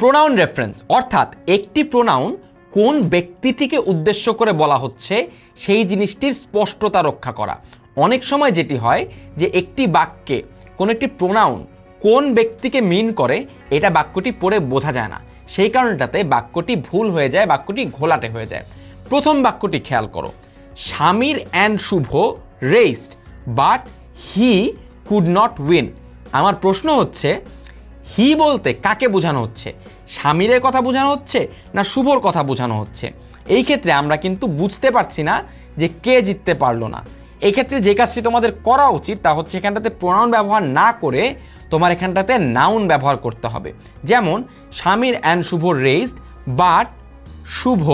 Pronoun reference অর্থাৎ একটি pronoun কোন ব্যক্তিটিকে উদ্দেশ্য করে বলা হচ্ছে, সেই জিনিসটির স্পষ্টতা রক্ষা করা। অনেক সময় যেটি হয় যে একটি বাক্যে কোনো একটি প্রোনাউন কোন ব্যক্তিকে মিন করে, এটা বাক্যটি পড়ে বোঝা যায় না। সেই কারণটাতে বাক্যটি ভুল হয়ে যায়, বাক্যটি ঘোলাটে হয়ে যায়। প্রথম বাক্যটি খেয়াল করো। স্বামীর and Shuvo raced but he could not win আমার প্রশ্ন হচ্ছে হি বলতে কাকে বোঝানো হচ্ছে? স্বামীরের কথা বোঝানো হচ্ছে না শুভর কথা বোঝানো হচ্ছে? এই ক্ষেত্রে আমরা কিন্তু বুঝতে পারছি না যে কে জিততে পারল না। এই ক্ষেত্রে যে কাজটি তোমাদের করা উচিত তা হচ্ছে এখানটাতে প্রোনাউন ব্যবহার না করে তোমার এখানটাতে নাউন ব্যবহার করতে হবে। যেমন, স্বামীর and Shuvo raced but Shuvo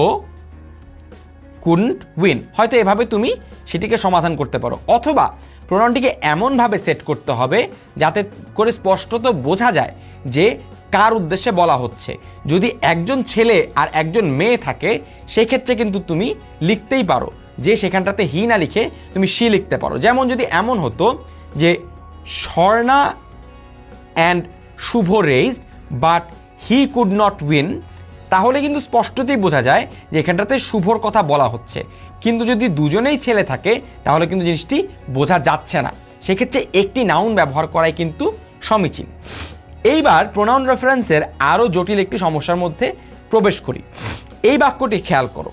couldn't win হয়তো এভাবে তুমি সেটিকে সমাধান করতে পারো। অথবা প্রোনাউনটিকে এমনভাবে সেট করতে হবে যাতে করে স্পষ্টত বোঝা যায় যে কার উদ্দেশ্যে বলা হচ্ছে। যদি একজন ছেলে আর একজন মেয়ে থাকে, সেক্ষেত্রে কিন্তু তুমি লিখতেই পারো যে সেখানটাতে হি না লিখে তুমি সি লিখতে পারো। যেমন যদি এমন হতো যে Swarna and Shuvo raced but he could not win তাহলে কিন্তু স্পষ্টতই বোঝা যায় যে এখানটাতে শুভর কথা বলা হচ্ছে। কিন্তু যদি দুজনেই ছেলে থাকে, তাহলে কিন্তু জিনিসটি বোঝা যাচ্ছে না। সেক্ষেত্রে একটি নাউন ব্যবহার করাই কিন্তু সমীচীন। এইবার প্রোনাউন রেফারেন্সের আরও জটিল একটি সমস্যার মধ্যে প্রবেশ করি। এই বাক্যটি খেয়াল করো।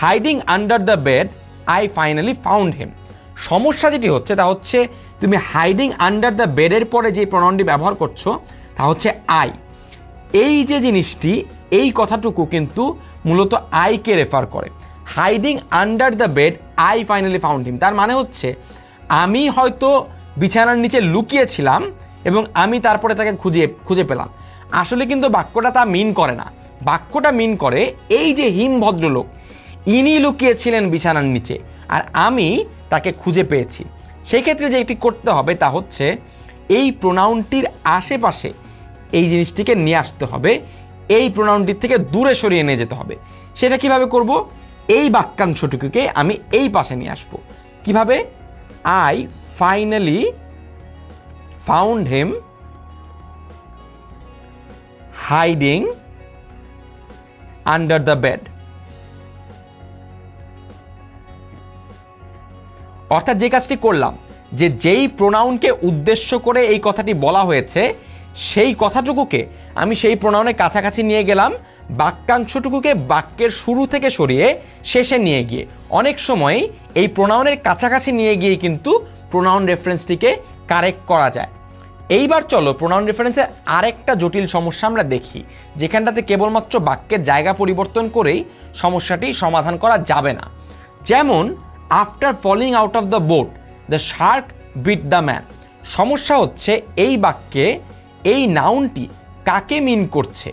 Hiding under the bed I finally found him সমস্যা যেটি হচ্ছে তা হচ্ছে, তুমি হাইডিং আন্ডার দ্য বেডের পরে যে প্রোনাউনটি ব্যবহার করছ, তা হচ্ছে আই এই যে জিনিসটি এই কথাটুকু কিন্তু মূলত আইকে রেফার করে। Hiding under the bed I finally found him তার মানে হচ্ছে, আমি হয়তো বিছানার নিচে লুকিয়েছিলাম এবং আমি তারপরে তাকে খুঁজে খুঁজে পেলাম। আসলে কিন্তু বাক্যটা তা মিন করে না। বাক্যটা মিন করে এই যে হিম ভদ্রলোক, ইনি লুকিয়েছিলেন বিছানার নিচে আর আমি তাকে খুঁজে পেয়েছি। সেই ক্ষেত্রে যে এটি করতে হবে তা হচ্ছে, এই প্রোনাউনটির আশেপাশে এই জিনিসটিকে নিয়ে আসতে হবে। এই প্রোনাউনটির থেকে দূরে সরিয়ে নিয়ে যেতে হবে। সেটা কীভাবে করব? এই বাক্যাংশটুকুকে আমি এই পাশে নিয়ে আসব। কীভাবে? I finally found him hiding under the bed অর্থাৎ যে কাজটি করলাম, যে যেই প্রোনাউনকে উদ্দেশ্য করে এই কথাটি বলা হয়েছে সেই কথাটুকুকে আমি সেই প্রণয়নের কাছাকাছি নিয়ে গেলাম, বাক্যাংশটুকুকে বাক্যের শুরু থেকে সরিয়ে শেষে নিয়ে গিয়ে। অনেক সময় এই প্রোনাউনের কাছাকাছি নিয়ে গিয়ে কিন্তু প্রোনাউন রেফারেন্সটিকে কারেক্ট করা যায়। এইবার চলো প্রোনাউন রেফারেন্সের আরেকটা জটিল সমস্যা আমরা দেখি, যেখানটাতে কেবলমাত্র বাক্যের জায়গা পরিবর্তন করেই সমস্যাটি সমাধান করা যাবে না। যেমন after falling out of the boat the shark bit the man সমস্যা হচ্ছে এই বাক্যে এই নাউনটি কাকে মিন করছে?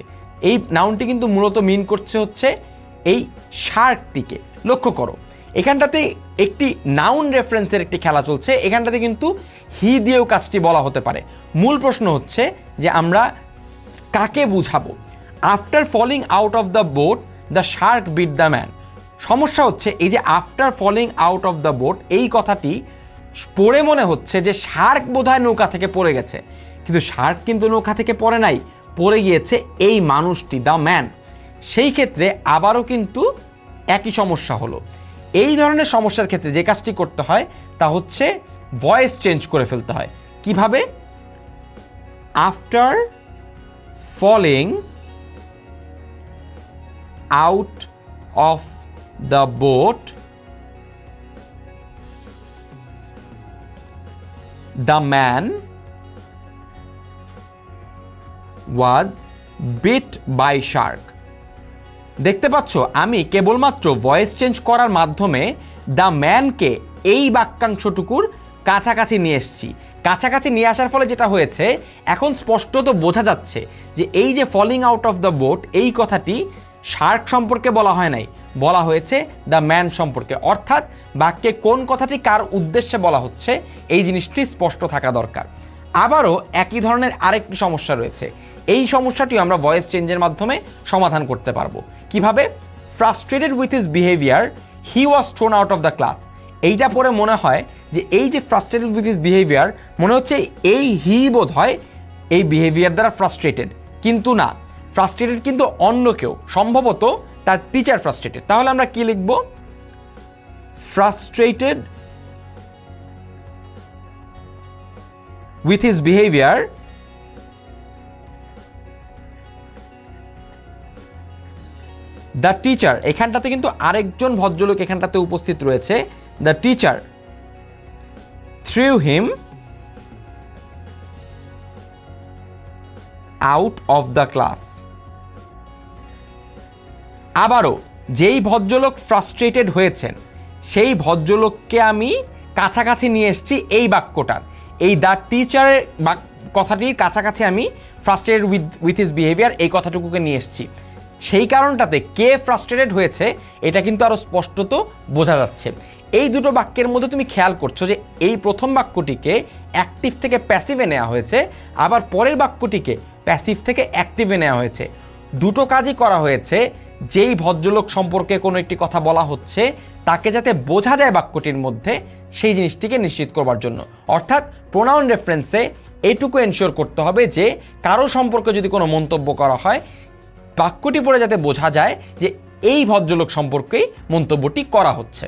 এই নাউনটি কিন্তু মূলত মিন করছে হচ্ছে এই শার্কটিকে লক্ষ্য করো, এখানটাতে একটি নাউন রেফারেন্সের একটি খেলা চলছে, এখানটাতে কিন্তু হি দিয়েও কাজটি বলা হতে পারে। মূল প্রশ্ন হচ্ছে যে আমরা কাকে বুঝাবো? After falling out of the boat the shark bit the man সমস্যা হচ্ছে এই যে after falling out of the boat এই কথাটি পড়ে মনে হচ্ছে যে শার্ক বোধহয় নৌকা থেকে পড়ে গেছে। কিন্তু শার্ক কিন্তু নৌকা থেকে পড়ে নাই, পড়ে গিয়েছে এই মানুষটি দ্য ম্যান সেই ক্ষেত্রে আবারও কিন্তু একই সমস্যা হলো। এই ধরনের সমস্যার ক্ষেত্রে যে কাজটি করতে হয়, তা হচ্ছে ভয়েস চেঞ্জ করে ফেলতে হয়। কীভাবে? After falling out of the boat the man was bit by shark দেখতে পাচ্ছ, আমি কেবলমাত্র ভয়েস চেঞ্জ করার মাধ্যমে দ্য ম্যানকে এই বাক্যাংশটুকুর কাছাকাছি নিয়ে এসেছি। কাছাকাছি নিয়ে আসার ফলে যেটা হয়েছে, এখন স্পষ্টত বোঝা যাচ্ছে যে এই যে falling out of the boat এই কথাটি শার্ক সম্পর্কে বলা হয় নাই, বলা হয়েছে দ্য ম্যান সম্পর্কে। অর্থাৎ বাক্যে কোন কথাটি কার উদ্দেশ্যে বলা হচ্ছে, এই জিনিসটি স্পষ্ট থাকা দরকার। আবারও একই ধরনের আরেকটি সমস্যা রয়েছে। এই সমস্যাটি আমরা ভয়েস চেঞ্জের মাধ্যমে সমাধান করতে পারব। কীভাবে? Frustrated with his behavior he was thrown out of the class এইটা পরে মনে হয় যে এই যে ফ্রাস্ট্রেটেড উইথ হিজ বিহেভিয়ার মনে হচ্ছে এই হি বোধ হয় এই বিহেভিয়ার দ্বারা ফ্রাস্ট্রেটেড কিন্তু না ফ্রাস্ট্রেটেড কিন্তু অন্য কেউ। সম্ভবত তার টিচার ফ্রাস্ট্রেটেড তাহলে আমরা কি লিখব? Frustrated with his behavior the teacher এখানটাতে কিন্তু আরেকজন ভদ্রলোক এখানটাতে উপস্থিত রয়েছে the teacher threw him out of the class আবারও, যেই ভদ্রলোক ফ্রাস্ট্রেটেড হয়েছেন, সেই ভদ্রলোককে আমি কাছাকাছি নিয়ে এসেছি এই বাক্যটার। এই দ্য টিচারের কথাটির কাছাকাছি আমি frustrated with with his behavior এই কথাটুকুকে নিয়ে এসেছি। সেই কারণটাতে কে ফ্রাস্ট্রেটেড হয়েছে এটা কিন্তু আরও স্পষ্টত বোঝা যাচ্ছে। এই দুটো বাক্যের মধ্যে তুমি খেয়াল করছ যে এই প্রথম বাক্যটিকে অ্যাক্টিভ থেকে প্যাসিভে নেওয়া হয়েছে, আবার পরের বাক্যটিকে প্যাসিভ থেকে অ্যাক্টিভে নেওয়া হয়েছে। দুটো কাজই করা হয়েছে যেই ভদ্রলোক সম্পর্কে কোনো একটি কথা বলা হচ্ছে, তাকে যাতে বোঝা যায় বাক্যটির মধ্যে, সেই জিনিসটিকে নিশ্চিত করবার জন্য। অর্থাৎ প্রোনাউন রেফারেন্সে এটুকু এনশিওর করতে হবে যে, কারও সম্পর্কে যদি কোনো মন্তব্য করা হয়, বাক্যটি পড়ে যাতে বোঝা যায় যে, এই ভদ্রলোক সম্পর্কেই মন্তব্যটি করা হচ্ছে।